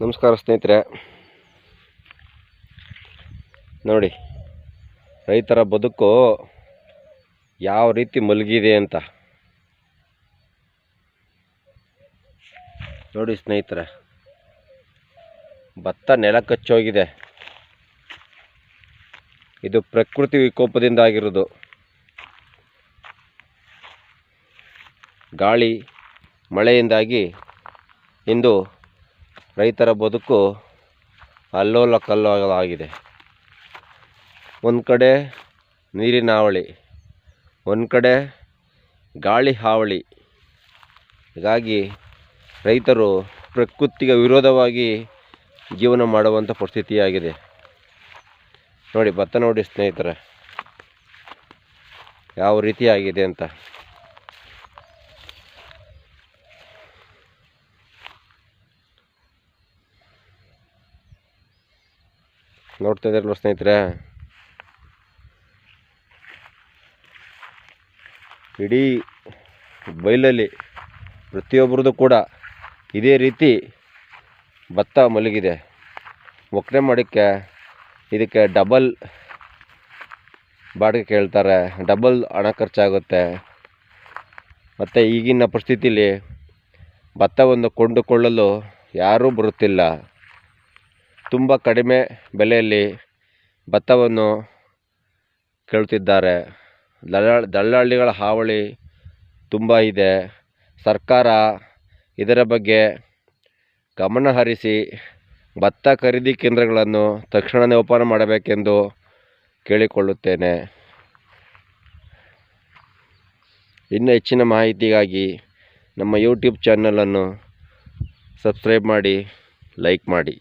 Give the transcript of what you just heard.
ನಮಸ್ಕಾರ ಸ್ನೇಹಿತರೆ. ನೋಡಿ, ರೈತರ ಬದುಕು ಯಾವ ರೀತಿ ಮಲಗಿದೆ ಅಂತ. ನೋಡಿ ಸ್ನೇಹಿತರೆ, ಭತ್ತ ನೆಲ ಕಚ್ಚೋಗಿದೆ. ಇದು ಪ್ರಕೃತಿ ವಿಕೋಪದಿಂದ ಆಗಿರೋದು. ಗಾಳಿ, ಮಳೆಯಿಂದಾಗಿ ಇಂದು ರೈತರ ಬದುಕು ಅಲ್ಲೋಲ ಕಲ್ಲೋಲಾಗಿದೆ ಒಂದು ಕಡೆ ನೀರಿನ ಹಾವಳಿ, ಒಂದು ಕಡೆ ಗಾಳಿ ಹಾವಳಿ. ಹೀಗಾಗಿ ರೈತರು ಪ್ರಕೃತಿಗೆ ವಿರೋಧವಾಗಿ ಜೀವನ ಮಾಡುವಂಥ ಪರಿಸ್ಥಿತಿಯಾಗಿದೆ. ನೋಡಿ, ಭತ್ತ ನೋಡಿ ಸ್ನೇಹಿತರೆ, ಯಾವ ರೀತಿಯಾಗಿದೆ ಅಂತ. ನೋಡ್ತಾ ಇದ್ರಲ್ಲ ಸ್ನೇಹಿತರೆ? ಇಡೀ ಬೈಲಲ್ಲಿ ಪ್ರತಿಯೊಬ್ಬರದ್ದು ಕೂಡ ಇದೇ ರೀತಿ ಭತ್ತ ಮಲಗಿದೆ. ಒಕ್ಕಣೆ ಮಾಡೋಕ್ಕೆ ಇದಕ್ಕೆ ಡಬಲ್ ಬಾಡಿಗೆ ಕೇಳ್ತಾರೆ. ಡಬಲ್ ಹಣ ಖರ್ಚಾಗುತ್ತೆ. ಮತ್ತು ಈಗಿನ ಪರಿಸ್ಥಿತಿಲಿ ಭತ್ತವನ್ನು ಕೊಂಡುಕೊಳ್ಳಲು ಯಾರೂ ಬರುತ್ತಿಲ್ಲ. ತುಂಬ ಕಡಿಮೆ ಬೆಲೆಯಲ್ಲಿ ಭತ್ತವನ್ನು ಕೇಳುತ್ತಿದ್ದಾರೆ. ದಲ್ಲಾಳ್, ದಲ್ಲಾಳಿಗಳ ಹಾವಳಿ ತುಂಬ ಇದೆ. ಸರ್ಕಾರ ಇದರ ಬಗ್ಗೆ ಗಮನ ಹರಿಸಿ ಭತ್ತ ಖರೀದಿ ಕೇಂದ್ರಗಳನ್ನು ತಕ್ಷಣವೇ ಓಪನ್ ಮಾಡಬೇಕೆಂದು ಕೇಳಿಕೊಳ್ಳುತ್ತೇನೆ. ಇನ್ನು ಹೆಚ್ಚಿನ ಮಾಹಿತಿಗಾಗಿ ನಮ್ಮ ಯೂಟ್ಯೂಬ್ ಚಾನಲನ್ನು ಸಬ್ಸ್ಕ್ರೈಬ್ ಮಾಡಿ ಲೈಕ್ ಮಾಡಿ.